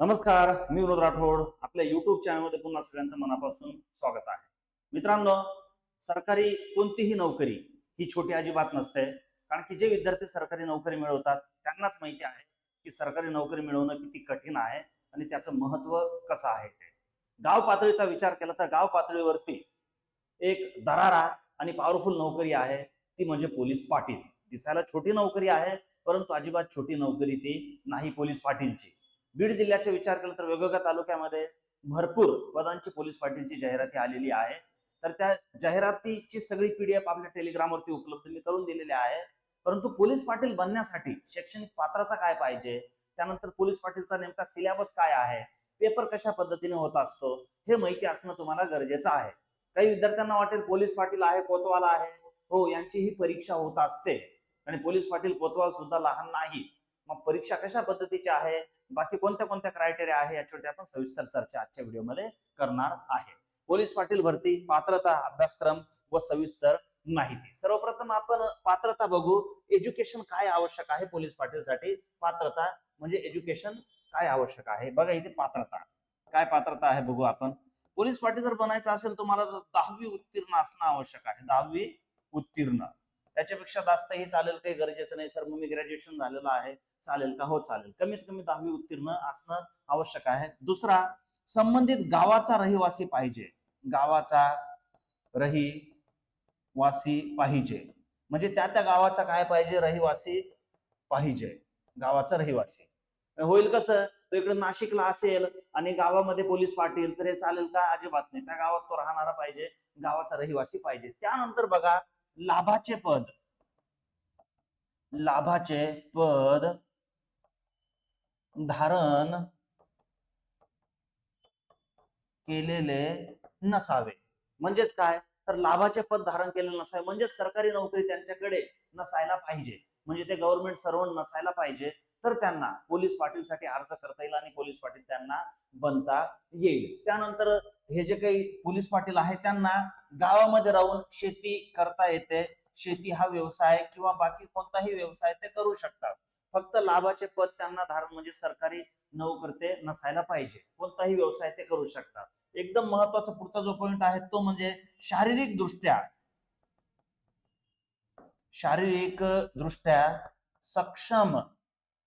नमस्कार मी विनोद राठोड. आपल्या युट्यूब चॅनलमध्ये पुन्हा सगळ्यांचं मनापासून स्वागत आहे. मित्रांनो सरकारी कोणतीही नोकरी ही छोटी अजिबात नसते. कारण की जे विद्यार्थी सरकारी नोकरी मिळवतात त्यांनाच माहिती आहे की सरकारी नोकरी मिळवणं किती कठीण आहे आणि त्याचं महत्त्व कसं आहे ते. गाव पातळीचा विचार केला तर गाव पातळीवरती एक दरारा आणि पॉवरफुल नोकरी आहे ती म्हणजे पोलीस पाटील. दिसायला छोटी नोकरी आहे परंतु अजिबात छोटी नोकरी ती नाही पोलीस पाटीलची. बीड जिल्ह्याचा विचार केला तर वेगवेगळ्या तालुक्यामध्ये भरपूर पदांची पोलीस पाटीलची जाहिराती आलेली आहे. तर त्या जाहिरातीची सगळी पीडीएफ आपल्या टेलिग्रामवरती उपलब्ध मी करून दिलेली आहे. परंतु पोलीस पाटील बनण्यासाठी शैक्षणिक पात्रता काय पाहिजे? त्यानंतर पोलीस पाटीलचा नेमका सिलेबस काय आहे? पेपर कशा पद्धतीने होत असतो? हे माहिती असणं तुम्हाला गरजेचं आहे. काही विद्यार्थ्यांना वाटेल पोलीस पाटील आहे कोतवाल आहे. हो यांची ही परीक्षा होत असते. आणि पोलीस पाटील कोतवाल सुद्धा लहान नाही. मग परीक्षा कशा पद्धतीची आहे? बाकी कोणत्या कोणत्या क्रायटेरिया आहे याच्यावरती आपण सविस्तर चर्चा आजच्या व्हिडिओमध्ये करणार आहे. पोलीस पाटील भरती पात्रता अभ्यासक्रम व सविस्तर माहिती. सर्वप्रथम आपण पात्रता बघू. एज्युकेशन काय आवश्यक आहे पोलीस पाटीलसाठी? पात्रता म्हणजे एज्युकेशन काय आवश्यक आहे? बघा इथे पात्रता. काय पात्रता आहे बघू आपण. पोलीस पाटील जर बनायचं असेल तुम्हाला दहावी उत्तीर्ण असणं आवश्यक आहे. दहावी उत्तीर्ण. त्याच्यापेक्षा जास्तही चालेल काही गरजेचं नाही. सर मग मी ग्रॅज्युएशन झालेलं आहे. चालेल का? हो चालेल. कमीत कमी दहावी उत्तीर्ण असणं आवश्यक आहे. दुसरा संबंधित गावाचा रहिवासी पाहिजे. गावाचा रहिवासी पाहिजे. म्हणजे त्या त्या गावाचा काय पाहिजे? रहिवासी पाहिजे. गावाचा रहिवासी. होईल कसं तो इकडे नाशिकला असेल आणि गावामध्ये पोलीस पाटील तर हे चालेल का? अजिबात नाही. त्या गावात तो राहणारा पाहिजे. गावाचा रहिवासी पाहिजे. त्यानंतर बघा लाभाचे पद. लाभाचे पद धारण केलेले नसावे. म्हणजेच काय? तर लाभाचे पद धारण केलेले नसावे. म्हणजेच सरकारी नोकरी त्यांच्याकडे नसायला पाहिजे. म्हणजे ते गव्हर्नमेंट सर्वंट नसायला पाहिजे तर त्यांना पोलीस पाटीलसाठी अर्ज करता येईल आणि पोलीस पाटील त्यांना बनता येईल. त्यानंतर हे जे काही पोलीस पाटील आहे त्यांना गावामध्ये राहून शेती करता येते. शेती हा व्यवसाय किंवा बाकी कोणताही व्यवसाय ते करू शकतात. फक्त लाभाचे पद त्यांना धारण म्हणजे सरकारी नोकरते नसायला पाहिजे. कोणताही व्यवसाय ते करू शकतात. एकदम महत्त्वाचा पुढचा जो पॉइंट आहे तो म्हणजे शारीरिक दृष्ट्या. शारीरिक दृष्ट्या सक्षम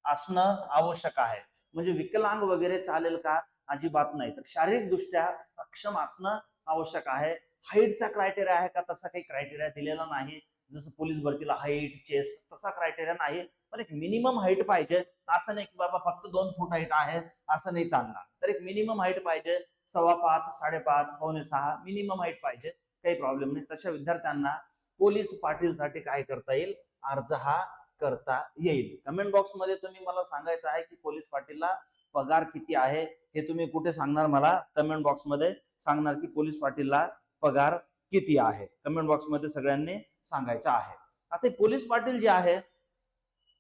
असणं आवश्यक आहे. म्हणजे विकलांग वगैरे चालेल का? अजिबात नाही. तर शारीरिक दृष्ट्या सक्षम असणं आवश्यक आहे. हाईटचा क्रायटेरिया आहे का तसा काही क्रायटेरिया दिलेला नाही. जसं पोलीस भरतीला हाईट चेस्ट तसा क्रायटेरिया नाही. पण एक मिनिमम हाईट पाहिजे. असं नाही की बाबा फक्त दोन फूट हाईट आहे असं नाही चालणार. तर एक मिनिमम हाईट पाहिजे. सव्वा पाच साडेपाच पावणे सहा मिनिमम हाईट पाहिजे. काही प्रॉब्लेम नाही. तशा विद्यार्थ्यांना पोलीस पाटीलसाठी काय करता येईल? अर्ज हा करता येईल. कमेंट बॉक्समध्ये तुम्ही मला सांगायचं आहे की पोलीस पाटीलला पगार किती आहे हे तुम्ही कुठे सांगणार मला? कमेंट बॉक्समध्ये सांगणार की पोलीस पाटीलला पगार किती आहे? कमेंट बॉक्समध्ये सगळ्यांनी सांगायचं आहे. आता पोलीस पाटील जे आहे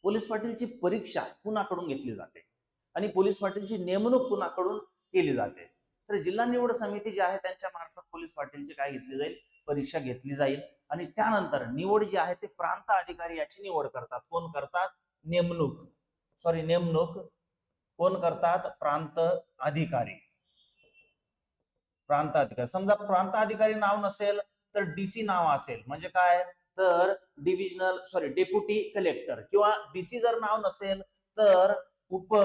पोलीस पाटीलची परीक्षा कुणाकडून घेतली जाते? आणि पोलीस पाटीलची नेमणूक कुणाकडून केली जाते? तर जिल्हा निवड समिती जी आहे त्यांच्या मार्फत पोलीस पाटीलची काय घेतली जाईल? परीक्षा घेतली जाईल. आणि त्यानंतर निवड जी आहे ते प्रांत अधिकारी याची निवड करतात. कोण करतात? नेमणूक. सॉरी नेमणूक कोण करतात? प्रांत अधिकारी. प्रांत अधिकारी. समजा प्रांत अधिकारी नाव नसेल तर डीसी नाव असेल. म्हणजे काय? तर डिव्हिजनल सॉरी डेप्युटी कलेक्टर किंवा डीसी जर नाव नसेल तर उप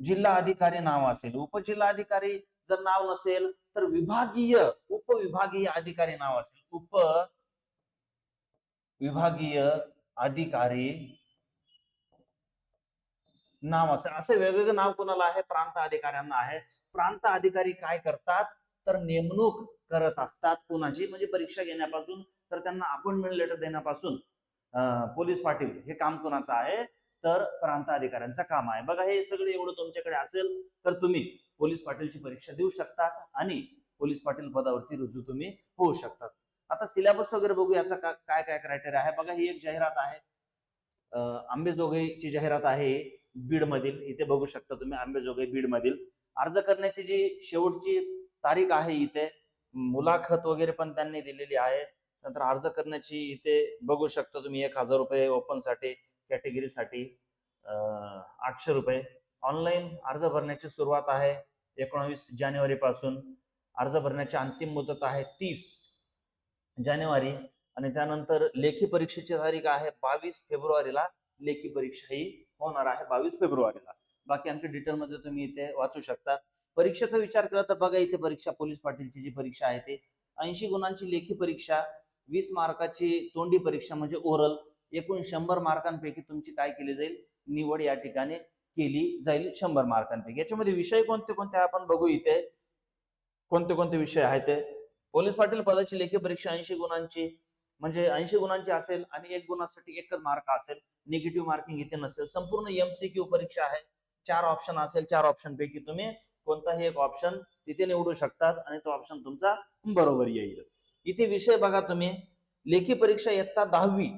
जिल्हा अधिकारी नाव असेल. उपजिल्हा अधिकारी जर नाव नसेल तर विभागीय उपविभागीय अधिकारी नाव असेल. उप विभागीय अधिकारी नाव असं असे वेगवेगळे नाव कोणाला आहे? प्रांत अधिकाऱ्यांना आहे. प्रांत अधिकारी काय करतात? तर नेमणूक करत असतात कोणाची? म्हणजे परीक्षा घेण्यापासून तर त्यांना अपॉइंटमेंट लेटर देण्यापासून पोलीस पाटील हे काम कोणाचं आहे? तर प्रांत अधिकाऱ्यांचं काम आहे. बघा हे सगळे एवढं तुमच्याकडे असेल तर तुम्ही पोलीस पाटीलची परीक्षा देऊ शकतात आणि पोलीस पाटील पदावरती रुजू तुम्ही होऊ शकतात. आता सिलेबस वगैरे बघू याचा काय काय क्रायटेरिया आहे? बघा ही एक जाहिरात आहे. अंबेजोगाईची जाहिरात आहे. बीड मधील इथे बघू शकता तुम्ही आंबेजोगाई बीड मधील अर्ज करण्याची जी शेवटची तारीख आहे इथे मुलाखत वगैरे पण त्यांनी दिलेली आहे. नंतर अर्ज करण्याची इथे बघू शकता तुम्ही एक हजार रुपये ओपनसाठी कॅटेगरीसाठी आठशे रुपये. ऑनलाईन अर्ज भरण्याची सुरुवात आहे एकोणावीस जानेवारीपासून. अर्ज भरण्याची अंतिम मुदत आहे तीस जानेवारी. आणि त्यानंतर लेखी परीक्षेची तारीख आहे बावीस फेब्रुवारीला. लेखी परीक्षा ही होणार आहे बावीस फेब्रुवारीला. बाकी आणखी डिटेल मध्ये तुम्ही इथे वाचू शकता. परीक्षेचा विचार केला तर बघा इथे परीक्षा पोलीस पाटीलची जी परीक्षा आहे ते ऐंशी गुणांची लेखी परीक्षा वीस मार्काची तोंडी परीक्षा म्हणजे ओरल एकूण शंभर मार्कांपैकी तुमची काय केली जाईल? निवड या ठिकाणी केली जाईल शंभर मार्कांपैकी. याच्यामध्ये विषय कोणते कोणते आपण बघू इथे. कोणते कोणते विषय आहेत ते? पोलीस पाटील पदाची लेखी परीक्षा ऐंशी गुणांची म्हणजे ऐंशी गुणांची असेल आणि एक गुणासाठी एकच मार्क असेल निगेटिव्ह मार्किंग इथे नसेल. संपूर्ण एमसीक्यू परीक्षा आहे. चार ऑप्शन असेल चार ऑप्शन पैकी तुम्ही कोणताही एक ऑप्शन तिथे निवडू शकतात आणि तो ऑप्शन तुमचा बरोबर येईल. इथे विषय बघा तुम्ही. लेखी परीक्षा इयत्ता दहावी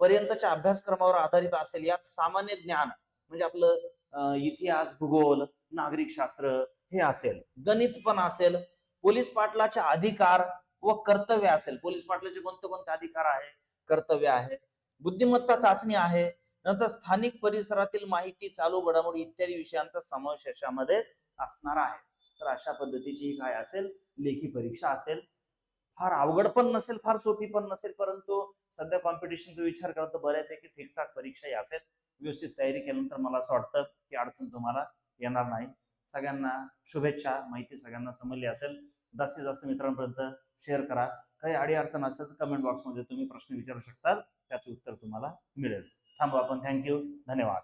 पर्यंतच्या अभ्यासक्रमावर आधारित असेल. यात सामान्य ज्ञान म्हणजे आपलं इतिहास भूगोल नागरिक शास्त्र हे असेल. गणित पण असेल. पोलीस पाटलाचे अधिकार व कर्तव्य असेल. पोलीस पाटलाचे कोणते कोणते अधिकार आहे? कर्तव्य आहे. बुद्धिमत्ता चाचणी आहे. नंतर स्थानिक परिसरातील माहिती चालू घडामोडी इत्यादी विषयांचा समावेश याच्यामध्ये असणार आहे. तर अशा पद्धतीची ही काय असेल? लेखी परीक्षा असेल. फार अवघड पण नसेल फार सोपी पण नसेल परंतु सध्या कॉम्पिटिशनचा विचार करतो तर बऱ्यापैकी ठीकठाक परीक्षाही असेल. व्यवस्थित तयारी केल्यानंतर मला असं वाटतं की अडचण तुम्हाला येणार नाही. सगळ्यांना शुभेच्छा. माहिती सगळ्यांना समजली असेल. जास्तीत जास्त मित्रांपर्यंत शेअर करा. काही अडी अडचण असेल तर कमेंट बॉक्समध्ये तुम्ही प्रश्न विचारू शकता त्याचे उत्तर तुम्हाला मिळेल. थांबू आपण. थँक्यू धन्यवाद.